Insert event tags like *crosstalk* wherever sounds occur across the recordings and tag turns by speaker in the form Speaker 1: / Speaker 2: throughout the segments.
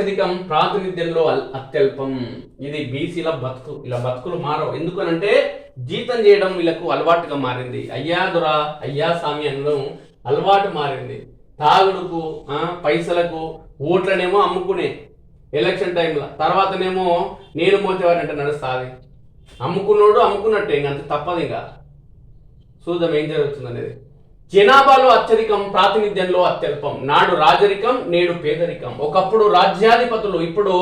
Speaker 1: అత్యధికం ప్రాతినిధ్యంలో అల్- అత్యల్పం. ఇది బీసీల బతుకు ఇలా బతుకులు మారవు. ఎందుకనంటే జీతం చేయడం వీళ్ళకు అలవాటుగా మారింది. అయ్యా దొరా అయ్యా స్వామి అనడం అలవాటు మారింది. తాగుడుకు పైసలకు ఓట్లనేమో అమ్ముకునే ఎలక్షన్ టైంలో. తర్వాతనేమో నేను మోచేవారంటే నడుస్తుంది అమ్ముకున్నోడు అమ్ముకున్నట్టే ఇంక అంత తప్పదు ఇంకా చూద్దాం ఏం జరుగుతుంది అనేది జనాభాలో అత్యధికం ప్రాతినిధ్యంలో అత్యల్పం. నాడు రాజరికం నేడు పేదరికం. ఒకప్పుడు రాజ్యాధిపతులు ఇప్పుడు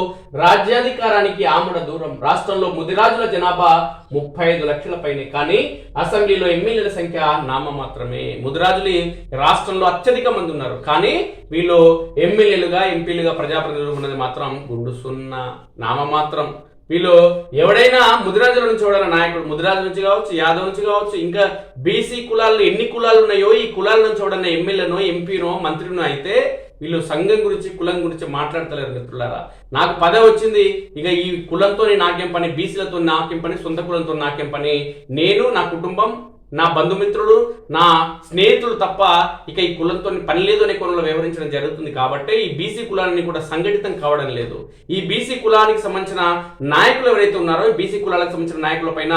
Speaker 1: రాజ్యాధికారానికి ఆముడ దూరం. రాష్ట్రంలో ముదిరాజుల జనాభా ముప్పై ఐదు లక్షల పైనే. కానీ అసెంబ్లీలో ఎమ్మెల్యేల సంఖ్య నామ మాత్రమే ముదిరాజులు రాష్ట్రంలో అత్యధిక మంది ఉన్నారు. కానీ వీళ్ళు ఎమ్మెల్యేలుగా ఎంపీలుగా ప్రజాప్రతినిధులు ఉన్నది మాత్రం గుండు సున్నా నామ మాత్రం వీళ్ళు ఎవడైనా ముదిరాజుల నుంచి ఎవడైనా నాయకుడు ముదిరాజు నుంచి కావచ్చు యాదవ్ నుంచి కావచ్చు ఇంకా బీసీ కులాల్లో ఎన్ని కులాలు ఉన్నాయో ఈ కులాల నుంచి ఎవడన్నా ఎమ్మెల్యేనో ఎంపీనో మంత్రినో అయితే వీళ్ళు సంఘం గురించి కులం గురించి మాట్లాడతలేరు మిత్రులారా. నాకు పదవి వచ్చింది. ఇక ఈ కులంతో నాకేం పని బీసీలతో నాకేం పని సొంత కులంతో నాకేం పని. నేను నా కుటుంబం నా బంధుమిత్రులు నా స్నేహితులు తప్ప ఇక ఈ కులంతో పని లేదు అనే కోణంలో వ్యవహరించడం జరుగుతుంది కాబట్టి ఈ బీసీ కులాన్ని కూడా సంఘటితం కావడం లేదు. ఈ బీసీ కులానికి సంబంధించిన నాయకులు ఎవరైతే ఉన్నారో ఈ బీసీ కులాలకు సంబంధించిన నాయకుల పైన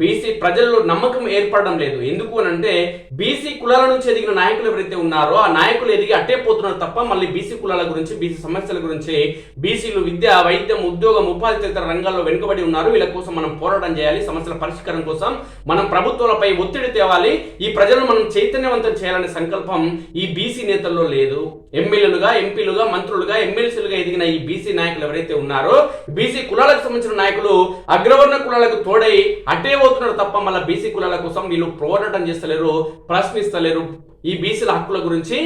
Speaker 1: బీసీ ప్రజల్లో నమ్మకం ఏర్పడడం లేదు. ఎందుకు అని అంటే బీసీ కులాల నుంచి ఎదిగిన నాయకులు ఎవరైతే ఉన్నారో ఆ నాయకులు ఎదిగి అట్టే పోతున్నారు తప్ప మళ్ళీ బీసీ కులాల గురించి బీసీ సమస్యల గురించి బీసీలు విద్య వైద్యం ఉద్యోగం ఉపాధి తదితర రంగాల్లో వెనుకబడి ఉన్నారు. వీళ్ళ కోసం మనం పోరాటం చేయాలి. సమస్యల పరిష్కారం కోసం మనం ప్రభుత్వాలపై ఒత్తిడి తేవాలి. ఈ ప్రజలను మనం చైతన్యవంతం చేయాలనే సంకల్పం ఈ బీసీ నేతల్లో లేదు. ఎమ్మెల్యేలుగా ఎంపీలుగా మంత్రులుగా ఎమ్మెల్సీలుగా ఎదిగిన ఈ బీసీ నాయకులు ఎవరైతే ఉన్నారో బీసీ కులాలకు సంబంధించిన నాయకులు అగ్రవర్ణ కులాలకు తోడై అట్టే అవుతున్నారు తప్ప మళ్ళీ బీసీ కులాల కోసం వీళ్ళు పోరాటం చేస్తలేరు ప్రశ్నిస్తలేరు. ఈ బీసీల హక్కుల గురించి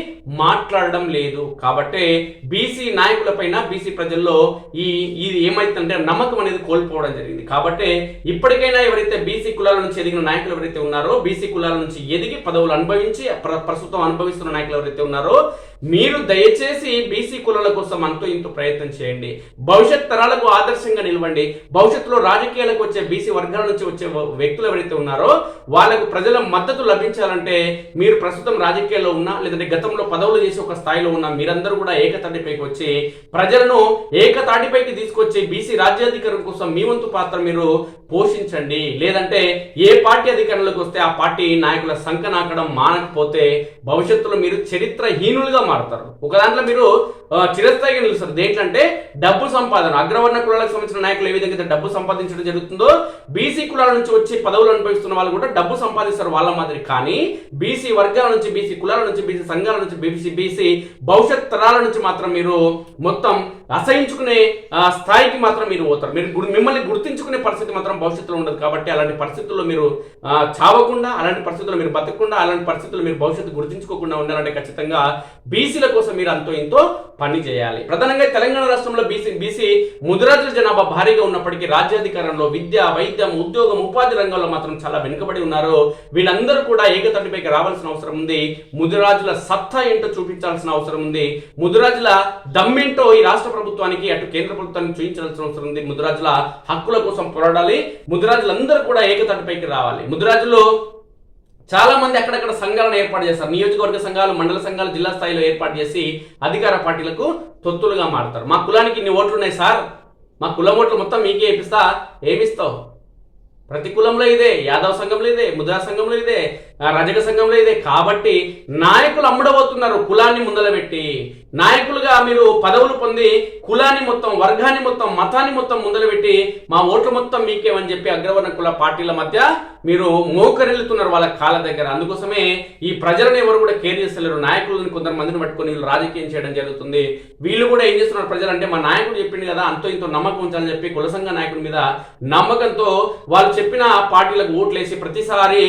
Speaker 1: మాట్లాడడం లేదు. కాబట్టి బీసీ నాయకులపైన బీసీ ప్రజల్లో ఈ ఇది ఏమైతుందంటే నమ్మకం అనేది కోల్పోవడం జరిగింది. కాబట్టి ఇప్పటికైనా ఎవరైతే బీసీ కులాల నుంచి ఎదిగిన నాయకులు ఎవరైతే ఉన్నారో బీసీ కులాల నుంచి ఎదిగి పదవులు అనుభవించి ప్రస్తుతం అనుభవిస్తున్న నాయకులు ఎవరైతే ఉన్నారో మీరు దయచేసి బీసీ కులాల కోసం అంతో ఇంత ప్రయత్నం చేయండి. భవిష్యత్ తరాలకు ఆదర్శంగా నిలవండి. భవిష్యత్తులో రాజకీయాలకు వచ్చే బీసీ వర్గాల నుంచి వచ్చే వ్యక్తులు ఎవరైతే ఉన్నారో వాళ్ళకు ప్రజల మద్దతు లభించాలంటే మీరు ప్రస్తుతం రాజకీయాల్లో ఉన్నా లేదంటే గతంలో పదవులు చేసి ఒక స్థాయిలో ఉన్న మీరందరూ కూడా ఏకతాటిపైకి వచ్చి ప్రజలను ఏకతాటిపైకి తీసుకొచ్చి బీసీ రాజ్యాధికారం కోసం మీ వంతు పాత్ర మీరు పోషించండి. లేదంటే ఏ పార్టీ అధికారంలోకి వస్తే ఆ పార్టీ నాయకుల సంఖ నాకడం మానకపోతే భవిష్యత్తులో మీరు చరిత్రహీనులుగా మారుతారు. ఒక దాంట్లో మీరు చిరస్థాయిగా నిలుస్తారు. దేంట్లంటే డబ్బు సంపాదన. అగ్రవర్ణ కులాలకు సంబంధించిన నాయకులు ఏ విధంగా డబ్బు సంపాదించడం జరుగుతుందో బీసీ కులాల నుంచి వచ్చి పదవులు అనుభవిస్తున్న వాళ్ళు కూడా డబ్బు సంపాదిస్తారు వాళ్ళ మాదిరి. కానీ బీసీ వర్గాల నుంచి బీసీ కులాల నుంచి బీసీ సంఘాల నుంచి బీసీ బీసీ భవిష్యత్ తరాల నుంచి మాత్రం మీరు మొత్తం అసహించుకునే స్థాయికి మాత్రం మీరు పోతారు. మీరు మిమ్మల్ని గుర్తించుకునే పరిస్థితి మాత్రం భవిష్యత్తులో ఉండదు కాబట్టి అలాంటి పరిస్థితుల్లో మీరు చావకుండా అలాంటి పరిస్థితుల్లో మీరు బతకకుండా అలాంటి పరిస్థితుల్లో మీరు భవిష్యత్తు గుర్తించుకోకుండా ఉండాలంటే ఖచ్చితంగా బీసీల కోసం మీరు అంతో ఇంతో పని చేయాలి. ప్రధానంగా తెలంగాణ రాష్ట్రంలో బీసీ బీసీ ముదిరాజుల జనాభా భారీగా ఉన్నప్పటికీ రాజ్యాధికారంలో విద్య వైద్యం ఉద్యోగం ఉపాధి రంగంలో మాత్రం చాలా వెనుకబడి ఉన్నారు. వీళ్ళందరూ కూడా ఏకతటిపైకి రావాల్సిన అవసరం ఉంది. ముదిరాజుల సత్తా ఏంటో చూపించాల్సిన అవసరం ఉంది. ముదిరాజుల దమ్మేంటో ఈ రాష్ట్ర ప్రభుత్వానికి అటు కేంద్ర ప్రభుత్వానికి చూపించాల్సిన అవసరం ఉంది. ముద్రాజుల హక్కుల కోసం పోరాడాలి. ముద్రాజులందరూ కూడా ఏకతాటిపైకి రావాలి. ముద్రాజులు చాలా మంది అక్కడక్కడ సంఘాలను ఏర్పాటు చేస్తారు నియోజకవర్గ సంఘాలు మండల సంఘాలు జిల్లా స్థాయిలో ఏర్పాటు చేసి అధికార పార్టీలకు తొత్తులుగా మారుతారు. మా కులానికి ఇన్ని ఓట్లు ఉన్నాయి సార్. మా కులం ఓట్లు మొత్తం మీకే ఇప్పిస్తా. ఏమిస్తావు? ప్రతి కులంలో ఇదే. యాదవ సంఘంలో ఇదే. ముద్రా సంఘంలో ఇదే. రజక సంఘంలో ఇదే. కాబట్టి నాయకులు అమ్ముడబోతున్నారు కులాన్ని ముందల పెట్టి నాయకులుగా మీరు పదవులు పొంది కులాన్ని మొత్తం వర్గాన్ని మొత్తం మతాన్ని మొత్తం ముందల పెట్టి మా ఓట్లు మొత్తం మీకేమని చెప్పి అగ్రవర్ణ కుల పార్టీల మధ్య మీరు మోకరిల్లుతున్నారు వాళ్ళ కాళ్ళ దగ్గర. అందుకోసమే ఈ ప్రజలను ఎవరు కూడా కేర్ చేస్తలేరు. నాయకులను కొందరు మందిని పట్టుకొని వీళ్ళు రాజకీయం చేయడం జరుగుతుంది. వీళ్ళు కూడా ఏం చేస్తున్నారు ప్రజలు అంటే మా నాయకుడు చెప్పింది కదా అంతో ఇంతో నమ్మకం ఉంచాలని చెప్పి కుల సంఘ నాయకుడి మీద నమ్మకంతో వాళ్ళు చెప్పిన పార్టీలకు ఓట్లేసి ప్రతిసారి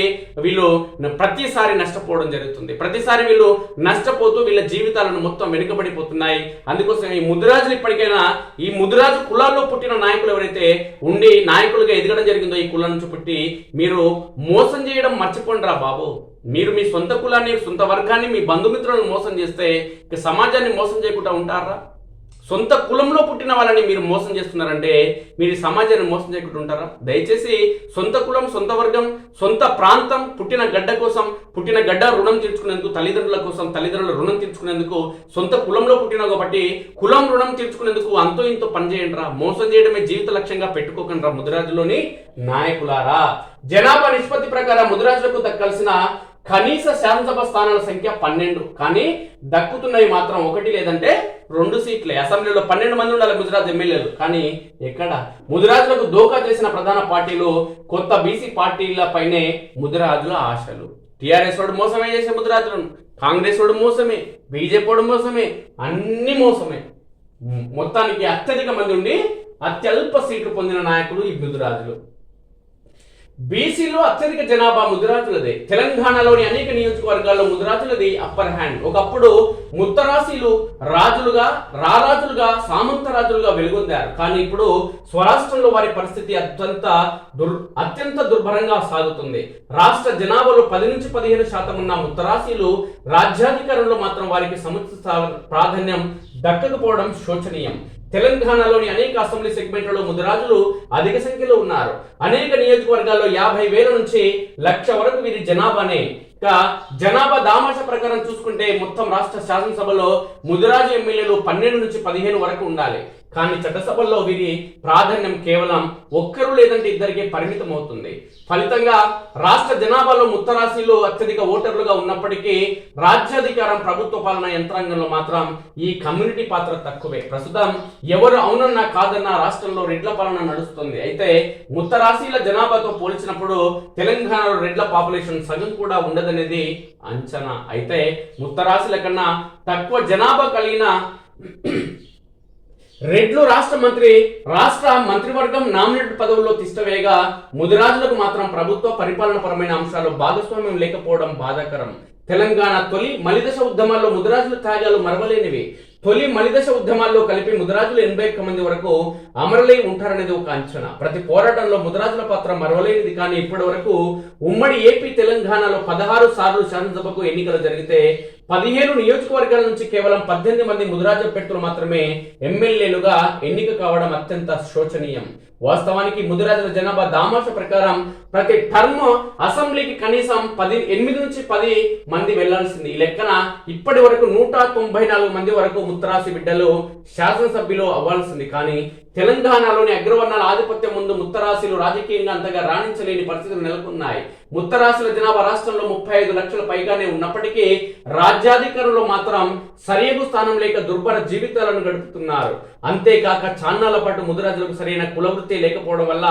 Speaker 1: వీళ్ళు ప్రతిసారి నష్టపోవడం జరుగుతుంది. ప్రతిసారి వీళ్ళు నష్టపోతూ వీళ్ళ జీవితాలను మొత్తం వెనుకబడిపోతున్నాయి. అందుకోసం ఈ ముదిరాజులు ఇప్పటికైనా ఈ ముదిరాజు కులాల్లో పుట్టిన నాయకులు ఎవరైతే ఉండి నాయకులుగా ఎదగడం జరిగిందో ఈ కులం నుంచి పుట్టి మీరు మోసం చేయడం మర్చిపోండి రా బాబు. మీరు మీ సొంత కులాన్ని సొంత వర్గాన్ని మీ బంధుమిత్రులను మోసం చేస్తే సమాజాన్ని మోసం చేయకుండా ఉంటారా? సొంత కులంలో పుట్టిన వాళ్ళని మీరు మోసం చేస్తున్నారంటే మీరు సమాజాన్ని మోసం చేయకుండా ఉంటారా దయచేసి సొంత కులం సొంత వర్గం సొంత ప్రాంతం పుట్టిన గడ్డ కోసం పుట్టిన గడ్డ రుణం తీర్చుకునేందుకు తల్లిదండ్రుల కోసం తల్లిదండ్రుల రుణం తీర్చుకునేందుకు సొంత కులంలో పుట్టిన కాబట్టి కులం రుణం తీర్చుకునేందుకు అంతో ఇంతో పనిచేయండి రా మోసం చేయడమే జీవిత లక్ష్యంగా పెట్టుకోకండి రా ముదిరాజులోని నాయకులారా. జనాభా నిష్పత్తి ప్రకారం ముదిరాజులకు దక్కాల్సిన కనీస శాసనసభ స్థానాల సంఖ్య పన్నెండు. కానీ దక్కుతున్నవి మాత్రం ఒకటి లేదంటే రెండు సీట్లే. అసెంబ్లీలో పన్నెండు మంది ఉండాలి గుజరాత్ ఎమ్మెల్యేలు. కానీ ఎక్కడ? ముదిరాజులకు దోకా చేసిన ప్రధాన పార్టీలు కొత్త బీసీ పార్టీల పైనే ముదిరాజుల ఆశలు. టిఆర్ఎస్ వాడు మోసమే చేసే ముదిరాజులను. కాంగ్రెస్ వాడు మోసమే. బీజేపీ వాడు మోసమే. అన్ని మోసమే. మొత్తానికి అత్యధిక మంది ఉండి అత్యల్ప సీట్లు పొందిన నాయకులు ఈ ముదిరాజులు. బీసీలో అత్యధిక జనాభా ముదిరాజులదే తెలంగాణలోని అనేక నియోజకవర్గాల్లో ముదిరాజులది అప్పర్ హ్యాండ్ ఒకప్పుడు ముత్తరాశీలు రాజులుగా రారాజులుగా సామంత రాజులుగా వెలుగొందారు. కానీ ఇప్పుడు స్వరాష్ట్రంలో వారి పరిస్థితి అత్యంత దుర్ అత్యంత దుర్భరంగా సాగుతుంది. రాష్ట్ర జనాభాలో పది నుంచి పదిహేను శాతం ఉన్న ముత్తరాశీలు రాజ్యాధికారంలో మాత్రం వారికి సముచిత ప్రాధాన్యం దక్కకపోవడం శోచనీయం. తెలంగాణలోని అనేక అసెంబ్లీ సెగ్మెంట్లలో ముదిరాజులు అధిక సంఖ్యలో ఉన్నారు. అనేక నియోజకవర్గాల్లో యాభై వేల నుంచి లక్ష వరకు వీరి జనాభానే. ఇక జనాభా దామాష ప్రకారం చూసుకుంటే మొత్తం రాష్ట్ర శాసనసభలో ముదిరాజు ఎమ్మెల్యేలు పన్నెండు నుంచి పదిహేను వరకు ఉండాలి. కానీ చట్టసభల్లో వీరి ప్రాధాన్యం కేవలం ఒక్కరు లేదంటే ఇద్దరికే పరిమితం అవుతుంది ఫలితంగా రాష్ట్ర జనాభాలో ముత్తరాశిలో అత్యధిక ఓటర్లుగా ఉన్నప్పటికీ రాజ్యాధికారం ప్రభుత్వ పాలన యంత్రాంగంలో మాత్రం ఈ కమ్యూనిటీ పాత్ర తక్కువే. ప్రస్తుతం ఎవరు అవునన్నా కాదన్నా రాష్ట్రంలో రెడ్ల పాలన నడుస్తుంది. అయితే ముత్తరాశీల జనాభాతో పోల్చినప్పుడు తెలంగాణలో రెడ్ల పాపులేషన్ సగం కూడా ఉండదనేది అంచనా. అయితే ముత్తరాశుల కన్నా తక్కువ జనాభా కలిగిన రెడ్లు రాష్ట్ర మంత్రి రాష్ట్ర మంత్రివర్గం నామినేటెడ్ పదవుల్లో తిష్టవేయగా ముదిరాజులకు మాత్రం ప్రభుత్వ పరిపాలన పరమైన అంశాలు భాగస్వామ్యం లేకపోవడం బాధాకరం. తెలంగాణ తొలి మలిదశ ఉద్యమాల్లో ముదిరాజుల త్యాగాలు మరవలేనివి. తొలి మలిదశ ఉద్యమాల్లో కలిపి ముదిరాజులు ఎనభై ఒక్క మంది వరకు అమరులై ఉంటారనేది ఒక అంచనా. ప్రతి పోరాటంలో ముదిరాజుల పాత్ర మరవలేనిది కానీ ఇప్పటి వరకు ఉమ్మడి ఏపీ తెలంగాణలో పదహారు సార్లు శాసనసభకు ఎన్నికలు జరిగితే పదిహేను నియోజకవర్గాల నుంచి కేవలం పద్దెనిమిది మంది ముదిరాజు అభ్యర్థులు మాత్రమే ఎమ్మెల్యేలుగా ఎన్నిక కావడం అత్యంత శోచనీయం. వాస్తవానికి ముదిరాజుల జనాభా దామాష ప్రకారం ప్రతి టర్మ్ అసెంబ్లీకి కనీసం పది ఎనిమిది నుంచి పది మంది వెళ్ళాల్సింది. ఈ లెక్కన ఇప్పటి వరకు నూట తొంభై నాలుగు మంది వరకు ముత్తరాసి బిడ్డలు శాసనసభ్యులు అవ్వాల్సింది. కానీ తెలంగాణలోని అగ్రవర్ణాల ఆధిపత్యం ముందు ముత్తరాశులు రాజకీయంగా అంతగా రాణించలేని పరిస్థితులు నెలకొన్నాయి. ముత్తరాశుల జనాభా రాష్ట్రంలో ముప్పై ఐదు లక్షల పైగానే ఉన్నప్పటికీ రాజ్యాధికారులు మాత్రం సరియగు స్థానం లేక దుర్భర జీవితాలను గడుపుతున్నారు. అంతేకాక చాన్నాల పాటు ముదిరాజులకు సరైన కులవృత్తి లేకపోవడం వల్ల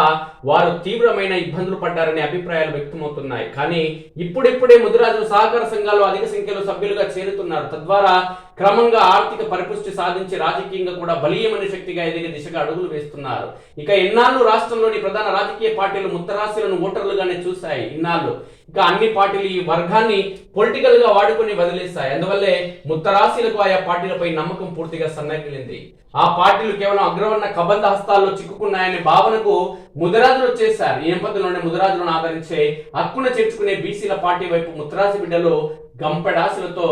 Speaker 1: వారు తీవ్రమైన ఇబ్బందులు పడ్డారనే అభిప్రాయాలు వ్యక్తమవుతున్నాయి. కానీ ఇప్పుడిప్పుడే ముదిరాజులు సహకార సంఘాలు అధిక సంఖ్యలో సభ్యులుగా చేరుతున్నారు. తద్వారా క్రమంగా ఆర్థిక పరిపుష్టి సాధించి రాజకీయంగా కూడా బలీయమైన శక్తిగా ఎదిగే దిశగా అడుగులు వేస్తున్నారు. ఇక ఇన్నాళ్ళు రాష్ట్రంలోని ప్రధాన రాజకీయ పార్టీలు ముత్తరాశులను ఓటర్లుగానే చూశాయి. ఇన్నాళ్ళు ఇక అన్ని పార్టీలు ఈ వర్గాన్ని పొలిటికల్గా వాడుకొని వదిలేస్తాయి అందువల్లే ముత్తరాశులకు ఆయా పార్టీలపై నమ్మకం పూర్తిగా సన్నగిలింది. ఆ పార్టీలు కేవలం అగ్రవర్ణ కబంధ హస్తాల్లో చిక్కుకున్నాయనే భావనకు ముదరాజులు వచ్చేసారు ఈ నేపథ్యంలోనే ముదరాజులను ఆదరించే హక్కున చేర్చుకునే బీసీల పార్టీ వైపు ముత్తరాశి బిడ్డలు గంపెడాసులతో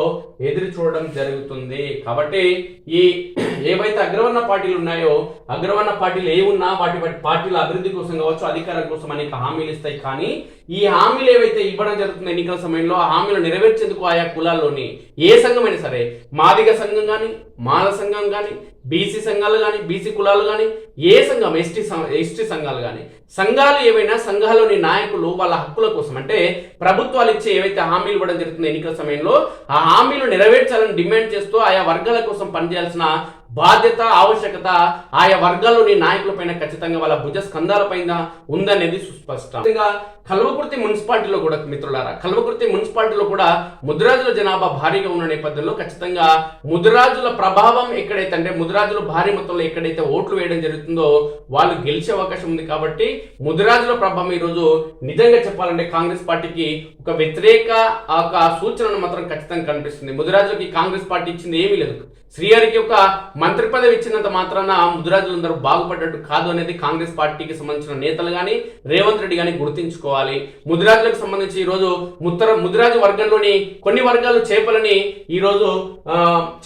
Speaker 1: ఎదురు చూడడం జరుగుతుంది. కాబట్టి ఈ *clears throat* ఏవైతే అగ్రవర్ణ పార్టీలు ఉన్నాయో అగ్రవర్ణ పార్టీలు ఏ ఉన్నా వాటి వాటి పార్టీల అభివృద్ధి కోసం కావచ్చు అధికారం కోసం అనేక హామీలు ఇస్తాయి. కానీ ఈ హామీలు ఏవైతే ఇవ్వడం జరుగుతుంది ఎన్నికల సమయంలో ఆ హామీలు నెరవేర్చేందుకు ఆయా కులాల్లోని ఏ సంఘమైనా సరే మాదిగ సంఘం కానీ మాల సంఘం కానీ బీసీ సంఘాలు కానీ బీసీ కులాలు కానీ ఏ సంఘం ఎస్టీ ఎస్టీ సంఘాలు కానీ సంఘాలు ఏవైనా సంఘాల్లోని నాయకులు వాళ్ళ హక్కుల కోసం అంటే ప్రభుత్వాలు ఇచ్చే ఏవైతే హామీలు ఇవ్వడం జరుగుతుంది ఎన్నికల సమయంలో ఆ హామీలు నెరవేర్చాలని డిమాండ్ చేస్తూ ఆయా వర్గాల కోసం పనిచేయాల్సిన బాధ్యత ఆవశ్యకత ఆయా వర్గాల్లోని నాయకులపైన ఖచ్చితంగా వాళ్ళ భుజ స్కంధాలపైన ఉందనేది సుస్పష్టం. కల్వకుర్తి మున్సిపాలిటీలో కూడా మిత్రులారా కల్వకుర్తి మున్సిపాలిటీలో కూడా ముదిరాజుల జనాభా భారీగా ఉన్న నేపథ్యంలో ఖచ్చితంగా ముదిరాజుల ప్రభావం ఎక్కడైతే అంటే ముదిరాజులు భారీ మొత్తంలో ఎక్కడైతే ఓట్లు వేయడం జరుగుతుందో వాళ్ళు గెలిచే అవకాశం ఉంది కాబట్టి ముదిరాజుల ప్రభావం ఈరోజు నిజంగా చెప్పాలంటే కాంగ్రెస్ పార్టీకి ఒక వ్యతిరేక ఒక సూచనను మాత్రం ఖచ్చితంగా కనిపిస్తుంది. ముదిరాజులకి కాంగ్రెస్ పార్టీ ఇచ్చింది ఏమీ లేదు. శ్రీహరికి ఒక మంత్రి పదవి ఇచ్చినంత మాత్రాన ముదిరాజులందరూ బాగుపడ్డట్టు కాదు అనేది కాంగ్రెస్ పార్టీకి సంబంధించిన నేతలు గాని రేవంత్ రెడ్డి గాని గుర్తించుకోవాలి. ముదిరాజులకు సంబంధించి ఈ రోజు ముత్తర ముదిరాజు వర్గంలోని కొన్ని వర్గాలు చేపలని ఈ రోజు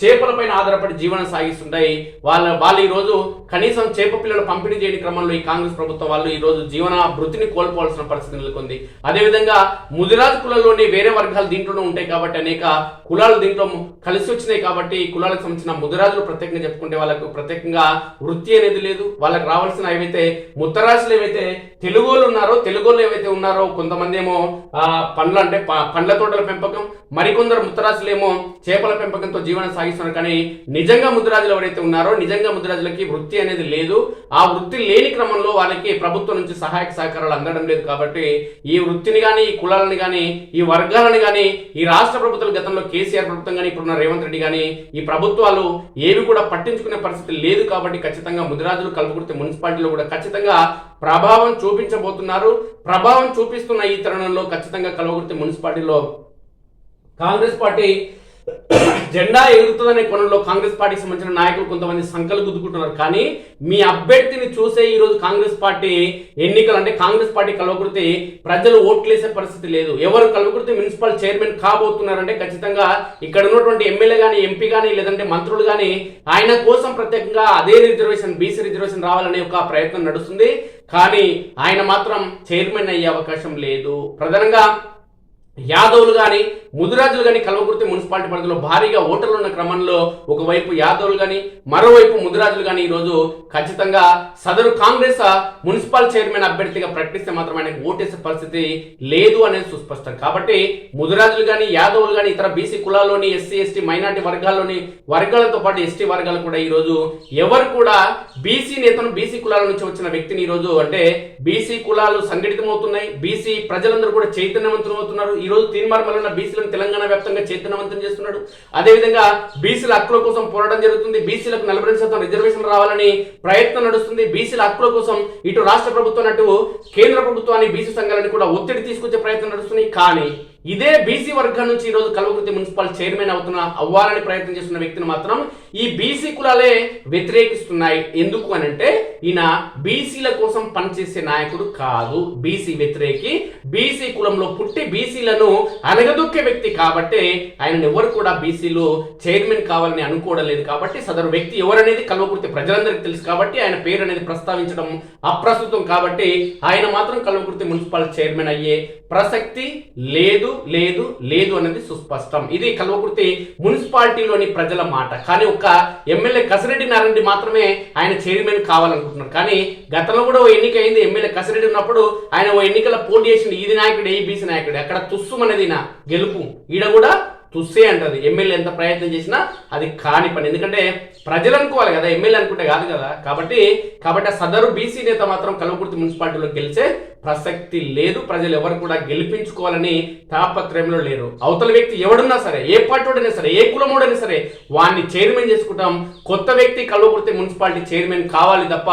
Speaker 1: చేపలపైన ఆధారపడి జీవనం సాగిస్తుంటాయి. వాళ్ళ వాళ్ళు ఈ రోజు కనీసం చేప పిల్లలు పంపిణీ చేయని క్రమంలో ఈ కాంగ్రెస్ ప్రభుత్వం వాళ్ళు ఈ రోజు జీవన వృత్తిని కోల్పోవాల్సిన పరిస్థితి నెలకొంది. అదేవిధంగా ముదిరాజు కులంలోని వేరే వర్గాలు దీంట్లోనే ఉంటాయి కాబట్టి అనేక కులాలు దీంట్లో కలిసి వచ్చినాయి కాబట్టి ఈ కులాలకు సంబంధించిన ముదిరాజులు ప్రత్యేకంగా చెప్పుకుంటే వాళ్ళకు ప్రత్యేకంగా వృత్తి అనేది లేదు. వాళ్ళకి రావాల్సిన ఏవైతే ముత్తరాజులు ఏవైతే తెలుగులో ఉన్నారో తెలుగులో ఏవైతే ఉన్నారో కొంతమంది ఏమో ఆ, పండ్ల అంటే పండ్ల తోటల పెంపకం మరికొందరు ముత్తరాజులు ఏమో చేపల పెంపకంతో జీవనం సాగిస్తున్నారు. కానీ నిజంగా ముద్రాజులు ఎవరైతే ఉన్నారో నిజంగా ముద్రాజులకి వృత్తి అనేది లేదు. ఆ వృత్తి లేని క్రమంలో వాళ్ళకి ప్రభుత్వం నుంచి సహాయక సహకారాలు అందడం లేదు కాబట్టి ఈ వృత్తిని కానీ ఈ కులాలను కానీ ఈ వర్గాలను కానీ ఈ రాష్ట్ర ప్రభుత్వాలు గతంలో కేసీఆర్ ప్రభుత్వం కానీ ఇప్పుడున్న రేవంత్ రెడ్డి కానీ ఈ ప్రభుత్వాలు ఏవి కూడా పట్టించుకునే పరిస్థితి లేదు కాబట్టి ఖచ్చితంగా ముదిరాజులు కల్పకుర్తి మున్సిపాలిటీలో కూడా ఖచ్చితంగా ప్రభావం చూపించబోతున్నారు. ప్రభావం చూపిస్తున్న ఈ తరుణంలో ఖచ్చితంగా కల్వకుర్తి మున్సిపాలిటీలో కాంగ్రెస్ పార్టీ జెండా ఎగురుతుందనే కోణంలో కాంగ్రెస్ పార్టీకి సంబంధించిన నాయకులు కొంతమంది సంఖ్యలు గుద్దుకుంటున్నారు. కానీ మీ అభ్యర్థిని చూసే ఈ రోజు కాంగ్రెస్ పార్టీ ఎన్నికలు అంటే కాంగ్రెస్ పార్టీ కలవకృతి ప్రజలు ఓట్లేసే పరిస్థితి లేదు. ఎవరు కలవకృతి మున్సిపల్ చైర్మన్ కాబోతున్నారంటే ఖచ్చితంగా ఇక్కడ ఉన్నటువంటి ఎమ్మెల్యే కానీ ఎంపీ కానీ లేదంటే మంత్రులు కానీ ఆయన కోసం ప్రత్యేకంగా అదే రిజర్వేషన్ బీసీ రిజర్వేషన్ రావాలనే ఒక ప్రయత్నం నడుస్తుంది. కానీ ఆయన మాత్రం చైర్మన్ అయ్యే అవకాశం లేదు. ప్రధానంగా యాదవులు కానీ ముదిరాజులు కానీ కల్వకుర్తి మున్సిపాలిటీ పరిధిలో భారీగా ఓటర్లు ఉన్న క్రమంలో ఒకవైపు యాదవులు కానీ మరోవైపు ముదిరాజులు కానీ ఈరోజు ఖచ్చితంగా సదరు కాంగ్రెస్ మున్సిపల్ చైర్మన్ అభ్యర్థిగా ప్రకటిస్తే మాత్రం ఆయనకు ఓటేసే పరిస్థితి లేదు అనేది సుస్పష్టం. కాబట్టి ముదిరాజులు కానీ యాదవులు కానీ ఇతర బీసీ కులాల్లోని ఎస్సీ ఎస్టీ మైనార్టీ వర్గాల్లోని వర్గాలతో పాటు ఎస్టీ వర్గాలు కూడా ఈరోజు ఎవరు కూడా బీసీ నేతను బీసీ కులాల నుంచి వచ్చిన వ్యక్తిని ఈరోజు అంటే బీసీ కులాలు సంఘటితమవుతున్నాయి. బీసీ ప్రజలందరూ కూడా చైతన్యవంతులు అవుతున్నారు ఈ రోజు వలన ఉన్న తీసుకుని తెలంగాణ వ్యాప్తంగా చైతన్యవంతం చేస్తున్నాడు. అదేవిధంగా బీసీల హక్కుల కోసం పోరాటం జరుగుతుంది. బీసీలకు నలభై శాతం రిజర్వేషన్ రావాలని ప్రయత్నం నడుస్తుంది. బీసీల హక్కుల కోసం ఇటు రాష్ట్ర ప్రభుత్వం అటు కేంద్ర ప్రభుత్వాన్ని బీసీ సంఘాలను కూడా ఒత్తిడి తీసుకొచ్చే ప్రయత్నం నడుస్తుంది. కానీ ఇదే బీసీ వర్గం నుంచి ఈ రోజు కల్వకుర్తి మున్సిపల్ చైర్మన్ అవుతున్న అవ్వాలని ప్రయత్నం చేస్తున్న వ్యక్తిని మాత్రం ఈ బీసీ కులాలే వ్యతిరేకిస్తున్నాయి. ఎందుకు అని అంటే ఈయన బీసీల కోసం పనిచేసే నాయకుడు కాదు. బీసీ వ్యతిరేకి. బీసీ కులంలో పుట్టి బీసీలను అనగదొక్కే వ్యక్తి కాబట్టి ఆయన ఎవరు కూడా బీసీలు చైర్మన్ కావాలని అనుకోవడం లేదు కాబట్టి సదరు వ్యక్తి ఎవరనేది కల్వకుర్తి ప్రజలందరికీ తెలుసు కాబట్టి ఆయన పేరు అనేది ప్రస్తావించడం అప్రస్తుతం కాబట్టి ఆయన మాత్రం కల్వకుర్తి మున్సిపల్ చైర్మన్ అయ్యే ప్రసక్తి లేదు. లేదు లేదు అనేది సుస్పష్టం. ఇది కల్వకుర్తి మున్సిపాలిటీలోని ప్రజల మాట. కానీ ఒక ఎమ్మెల్యే కసిరెడ్డి నారాయణ మాత్రమే ఆయన చైర్మన్ కావాలనుకుంటున్నారు. కానీ గతంలో కూడా ఓ ఎన్నిక అయింది ఎమ్మెల్యే కసిరెడ్డి ఉన్నప్పుడు ఆయన ఓ ఎన్నికల పోటీ చేసింది ఇది నాయకుడు ఏ బీసీ నాయకుడు. అక్కడ తుస్సుమనేది నా గెలుపు. ఈడ కూడా తుస్సే అంటది. ఎమ్మెల్యే ఎంత ప్రయత్నం చేసినా అది కాని పని. ఎందుకంటే ప్రజలు అనుకోవాలి కదా ఎమ్మెల్యే అనుకుంటే కాదు కదా. కాబట్టి కాబట్టి సదరు బీసీ నేత మాత్రం కల్వకుర్తి మున్సిపాలిటీలో గెలిచే ప్రసక్తి లేదు. ప్రజలు ఎవరు కూడా గెలిపించుకోవాలని తాపత్రయంలో లేరు. అవతల వ్యక్తి ఎవడున్నా సరే ఏ పార్టీ సరే ఏ కులమోడైనా సరే వాడిని చైర్మన్ చేసుకుంటాం. కొత్త వ్యక్తి కల్వకుర్తి మున్సిపాలిటీ చైర్మన్ కావాలి తప్ప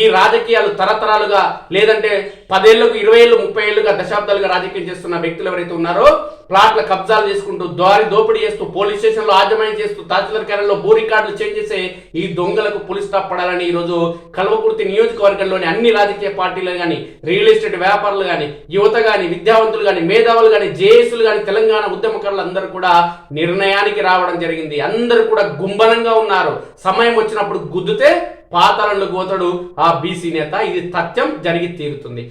Speaker 1: ఈ రాజకీయాలు తరతరాలుగా లేదంటే పదేళ్ళకు ఇరవై ఏళ్ళు ముప్పై ఏళ్ళుగా దశాబ్దాలుగా రాజకీయం చేస్తున్న వ్యక్తులు ఎవరైతే ఉన్నారో ప్లాట్ల కబ్జాలు చేసుకుంటూ దారి దోపిడీ చేస్తూ పోలీస్ స్టేషన్లో ఆజమాయం చేస్తూ తహసీల్దార్ కార్యాలయంలో భూ రికార్డులు చేంజ్ చేసే ఈ దొంగలకు పులి స్టాప్ పడాలని ఈ రోజు కల్వకుర్తి నియోజకవర్గంలోని అన్ని రాజకీయ పార్టీలు కానీ రియల్ ఎస్టేట్ వ్యాపారులు కానీ యువత కానీ విద్యావంతులు కానీ మేధావులు కానీ జేఏసులు కానీ తెలంగాణ ఉద్యమకారులు అందరూ కూడా నిర్ణయానికి రావడం జరిగింది. అందరూ కూడా గుంబనంగా ఉన్నారు. సమయం వచ్చినప్పుడు గుద్దుతే పాతాళంలో గోతడు ఆ బీసీ నేత. ఇది సత్యం జరిగి తీరుతుంది.